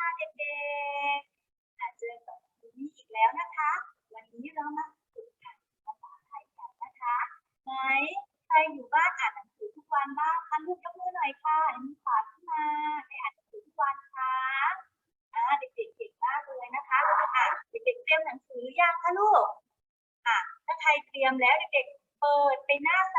ค่ะเด็กๆอะเจอกับคุณนี่อีกแล้วนะคะ วันนี้เรามาฝึกอ่านภาษาไทยกันนะคะไหนใครอยู่บ้านอ่านหนังสือทุกวันบ้างคะลูกยกมือหน่อยค่ะมีขวาขึ้นมาได้อ่านหนังสือทุกวันคะอ่าเด็กๆเก่งมากเลยนะคะอะเด็กๆเตรียมหนังสือยังคะลูกอะถ้าใครเตรียมแล้วเด็กๆเปิดไปหน้าส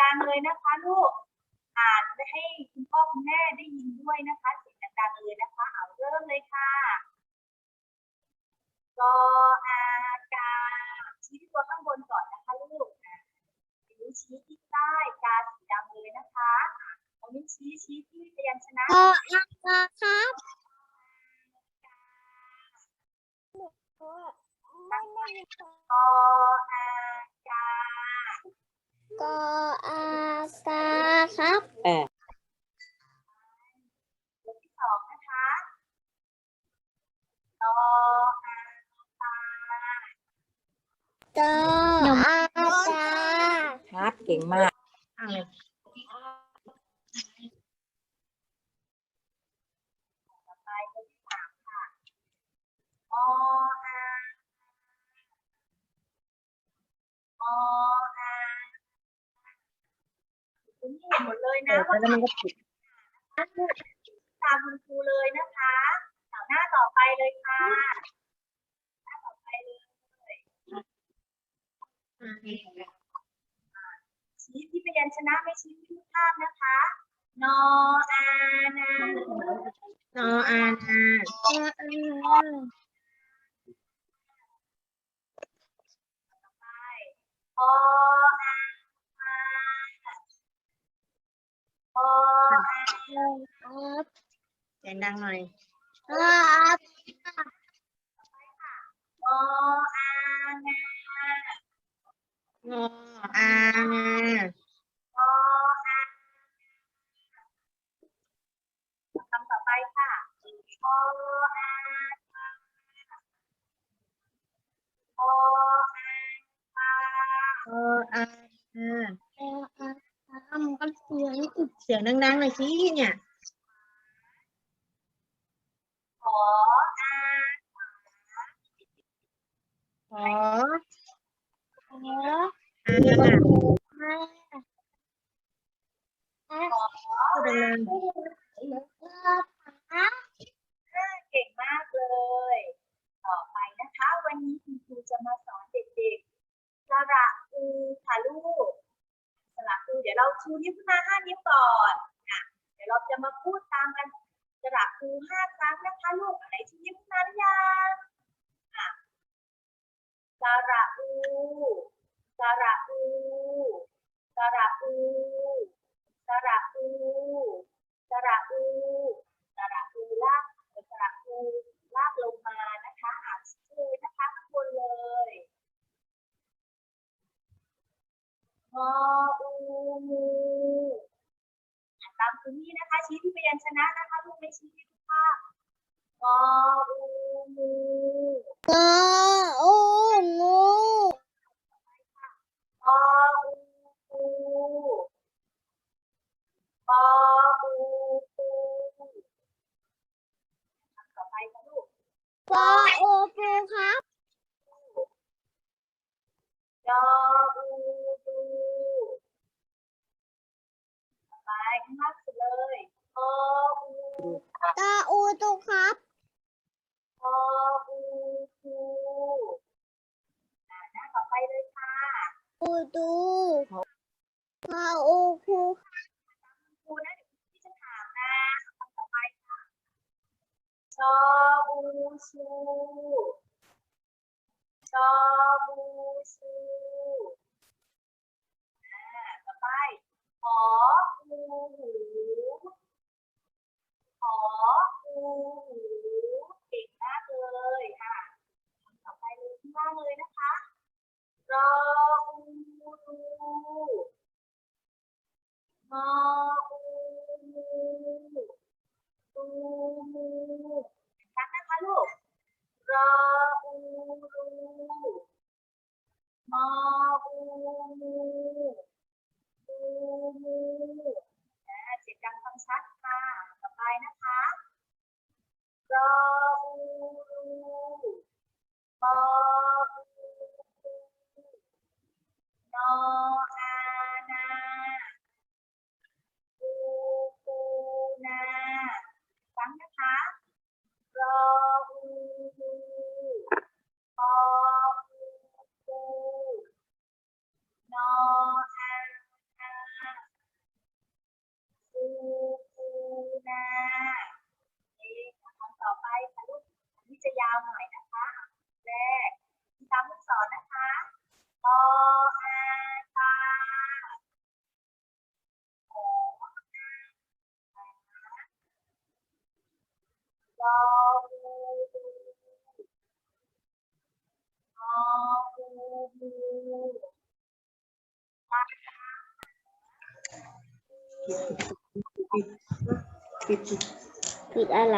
ดังๆเลยนะคะลูก อ่านไปให้คุณพ่อคุณแม่ได้ยินด้วยนะคะ เสียงดังๆเลยนะคะ เอาเริ่มเลยค่ะกออากาชี้ที่ตัวข้างบนก่อนนะคะลูกอะนิ้วชี้ที่ใต้กาสีดำเลยนะคะเอานิ้วชี้ชี้ที่พยัญชนะก็อากาครับไม่ไม่มีกออากา ก็อากาครับตัวที่สองนะคะตออาตาก็อากาครับเก่งมาก มันก็ผิดตามคุณครูเลยนะคะเอาหน้าต่อไปเลยค่ะหน้าต่อไปเลยชี้ที่พยัญชนะไม่ชี้ที่ภาพนะคะ นออานา นออานาไปออาอา ครับเสียงดังหน่อยครับออานางออานาออาคำต่อไปค่ะออาออาออานาทำกัน เสียงเสียงดังๆหน่อยสิเนี่ย ขออาขอขออามาพูดดังเก่งมากเลย ต่อไปนะคะ วันนี้คุณครูจะมาสอนเด็กๆ สระอูค่ะลูก สระอู เราชูนิ้วขึ้นมาห้านิ้วก่อนอะเดี๋ยวเราจะมาพูดตามกันสระอูห้าครั้งนะคะลูกอะไรชูนิ้วขึ้นมาหรือยังอะสระอูสระอูสระอูสระอูสระอูสระอูลากสระอูลากลง ยัญชนะนะคะลูกไม่ชี้ที่รูปภาพงออูงูกองู ปออูปูปออูปูต่อไปค่ะลูก ปอโอปูครับ ดออูดูต่อไปข้างล่างสุดเลยออู ตาอูตูครับ ออูปูอ่าหน้าต่อไปเลยค่ะ อูตูพาอูคู ครูนะเดี๋ยวพี่จะถามนะคำต่อไปค่ะชอ อู ปิดอะไร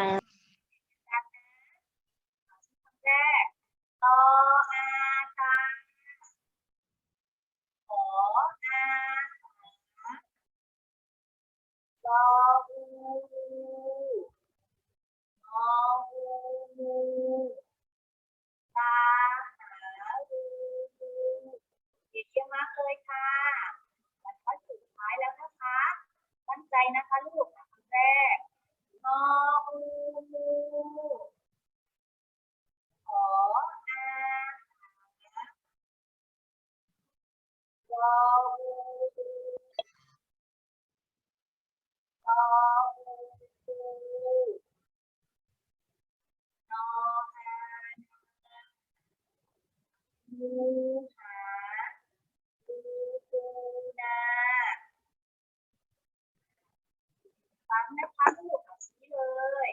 ังนะคะลูกเอาชี้เลย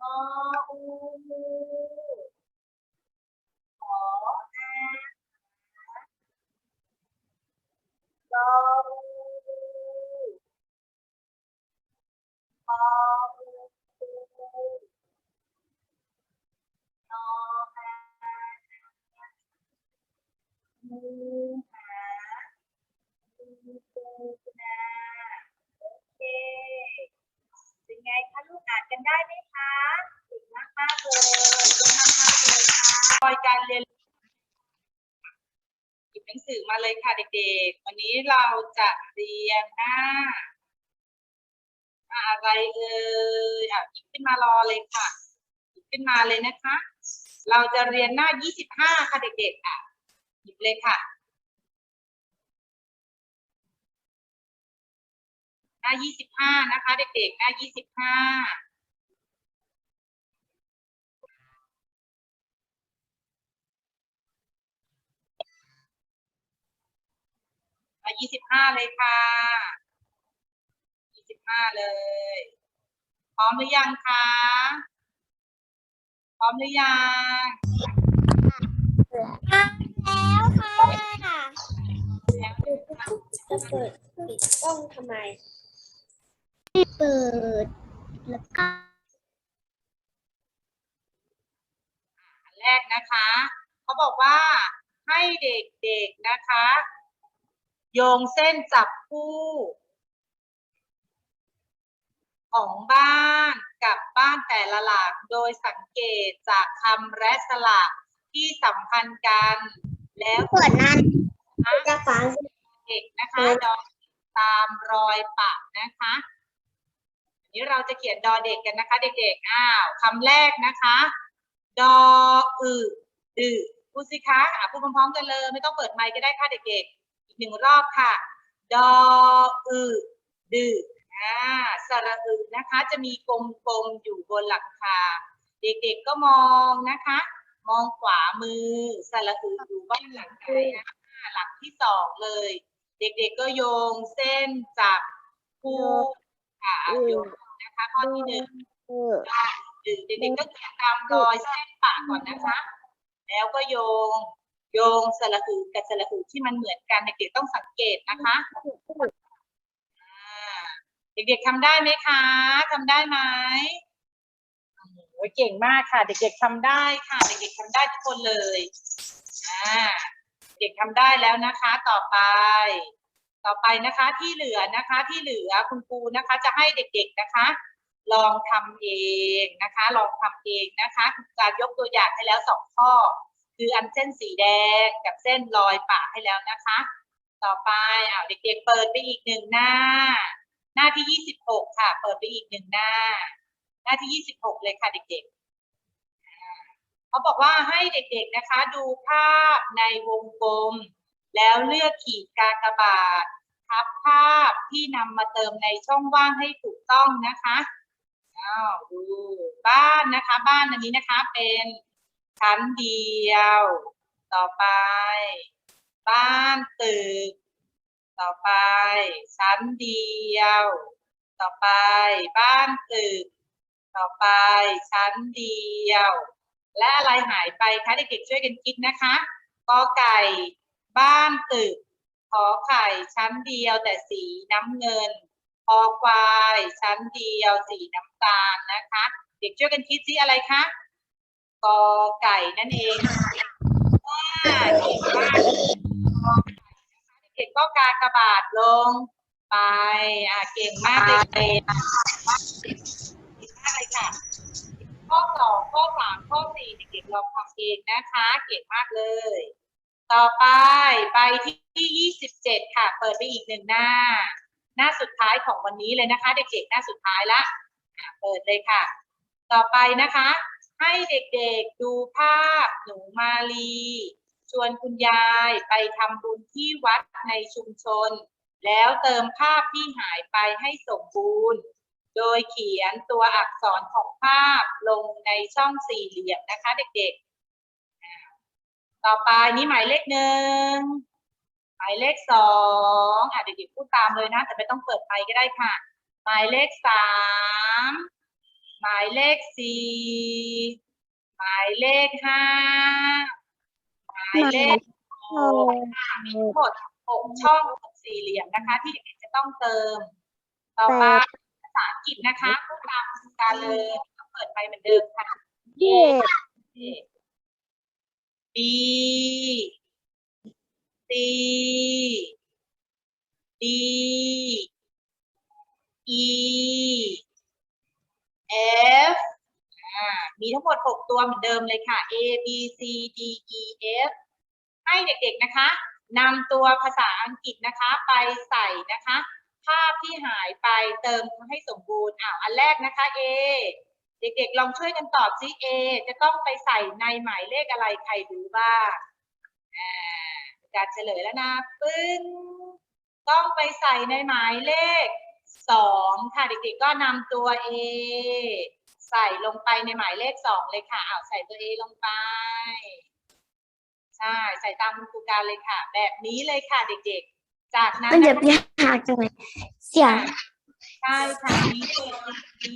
มออูมูขออารออูขออูนออามูหาดูปูนาโอเค เป็น ลูกอ่านกันได้ไหมคะเก่งมากมากเลยเก่งมากมากเลยค่ะคอยการเรียนหยิบหนังสือมาเลยค่ะเด็กๆ วันนี้เราจะเรียนหน้าหน้าอะไรเอ่ยอะหยิบขึ้นมารอเลยค่ะหยิบขึ้นมาเลยนะคะ เราจะเรียนหน้า 25 ค่ะเด็กๆอะหยิบเลยค่ะ หน้า25นะคะ เด็กๆ หน้า25อะยี่สิบห้าเลยค่ะยี่สิบห้าเลย พร้อมหรือยังคะ พร้อมหรือยังแล้วค่ะแล้วจะเปิดปิดกล้องทำไมไม่ เปิด แล้วก็อันแรกนะคะ เขาบอกว่าให้เด็กๆนะคะ โยงเส้นจับคู่ ของบ้านกับบ้านแต่ละหลักโดยสังเกตจากคำและสระที่สัมพันธ์กัน แล้วเปิดนั่นนะจะฟังเด็กนะคะดอตามรอยปะนะคะอั นี้เราจะเขียนดอเด็กกันนะคะ เด็กๆ อ้าวคำแรกนะคะ ดออึดืพูดสิคะอะพูดพร้อมๆกันเลย ไม่ต้องเปิดไมค์ก็ได้ค่ะเด็กๆ อีกหนึ่งรอบค่ะ ดออึดืออ่าสระอึนะคะ จะมีกลมๆอยู่บนหลังคา เด็กๆก็มองนะคะ มองขวามือสระอึอยู่บ้านหลังไหนนะหลักที่สองเลย เด็กๆก็โยงเส้นจับคู่ ค่ะเอาโยงนะคะข้อที่หนึ่งเออหรือเด็กๆก็เขียนตามรอยเส้นปะก่อนนะคะ แล้วก็โยง โยงสระอึกับสระอึที่มันเหมือนกันเด็กๆต้องสังเกตนะคะอ่าเด็กๆทำได้ไหมคะทำได้ไหมโอ้โหเก่งมากค่ะ เด็กๆทำได้ค่ะ เด็กๆทำได้ทุกคนเลยอ่าเด็กทำได้แล้วนะคะ ต่อไป ต่อไปนะคะที่เหลือนะคะที่เหลือคุณครูนะคะจะให้เด็กๆนะคะ ลองทำเองนะคะ ลองทำเองนะคะการยกตัวอย่างให้แล้วสองข้อ คืออันเส้นสีแดงกับเส้นรอยปะให้แล้วนะคะ ต่อไปอ้าวเด็กๆเปิดไปอีกหนึ่งหน้า หน้าที่ยี่สิบหกค่ะ เปิดไปอีกหนึ่งหน้า หน้าที่ยี่สิบหกเลยค่ะเด็กๆเขาบอกว่าให้เด็กๆนะคะดูภาพในวงกลม แล้วเลือกขีดกากบาททับภาพที่นำมาเติมในช่องว่างให้ถูกต้องนะคะอ้าวดูบ้านนะคะ บ้านอันนี้นะคะเป็นชั้นเดียว ต่อไป บ้านตึก ต่อไป ชั้นเดียว ต่อไป บ้านตึก ต่อไป ชั้นเดียว และอะไรหายไปคะเด็กๆช่วยกันคิดนะคะกอไก่ บ้านตึก ขอไข่ชั้นเดียวแต่สีน้ำเงินคอควายชั้นเดียวสีน้ำตาลนะคะ เด็กช่วยกันคิดซิอะไรคะกอไก่นั่นเองว่าเก่งมากเด็กก็กากระบาดลงไปอะเก่งมากเลยเก่งมากเลยค่ะ ข้อสองข้อสามข้อสี่เด็กๆลองทำเองนะคะ เก่งมากเลย ต่อไปไปที่ยี่สิบเจ็ดค่ะ เปิดไปอีกหนึ่งหน้า หน้าสุดท้ายของวันนี้เลยนะคะ เด็กๆหน้าสุดท้ายละเปิดเลยค่ะ ต่อไปนะคะ ให้เด็กๆดูภาพหนูมาลีชวนคุณยายไปทำบุญที่วัดในชุมชน แล้วเติมภาพที่หายไปให้สมบูรณ์ โดยเขียนตัวอักษรของภาพลงในช่องสี่เหลี่ยมนะคะ เด็กๆ ต่อไปนี้หมายเลขหนึ่งหมายเลขสองอะเด็กๆพูดตามเลยนะ แต่ไม่ต้องเปิดไมค์ก็ได้ค่ะ หมายเลขสามหมายเลขสี่หมายเลขห้าหมายเลขหกมีทั้งหมดหกช่องหกสี่เหลี่ยมนะคะ ที่เด็กๆจะต้องเติม ต่อไปภาษาอังกฤษนะคะพูดตามการเลยต้องเปิดไปเหมือนเดิมค่ะเย่ B C D E F อ่ามีทั้งหมด 6 ตัวเหมือนเดิมเลยค่ะ A B C D E F ให้เด็กๆนะคะนำตัวภาษาอังกฤษนะคะ ไปใส่นะคะ ภาพที่หายไปเติมให้สมบูรณ์อ้าวอันแรกนะคะ A เด็กๆ ลองช่วยกันตอบซิ A จะต้องไปใส่ในหมายเลขอะไรใครรู้บ้างอาการเฉลยแล้วนะปึ้งต้องไปใส่ในหมายเลขสองค่ะเด็กๆก็นำตัว A ใส่ลงไปในหมายเลขสองเลยค่ะเอาใส่ตัว A ลงไป ใช่ ใส่ตามคุณครูการเลยค่ะ แบบนี้เลยค่ะเด็กๆ จากนั้นมันจะนะยากจังเลยเสีย ใช่ค่ะมีตัวมี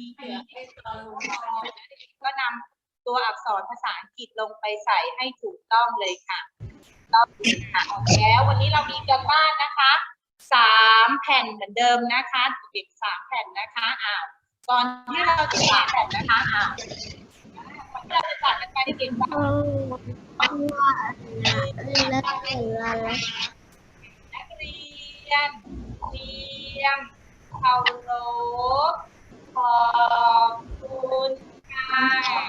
ก็นำตัวอักษรภาษาอังกฤษลงไปใส่ให้ถูกต้องเลยค่ะต้องค่ะแล้ววันนี้เรามีกันบ้านนะคะสามแผ่นเหมือนเดิมนะคะเด็กสามแผ่นนะคะอ้าวก่อนที่เราจะสามแผ่นนะคะอ้าวก่อนที่เราจะจัดกันไปเด็กๆว่าแล้วแล้วแล้วนักเรียนเตรียม เคารพขอบคุณค่ะ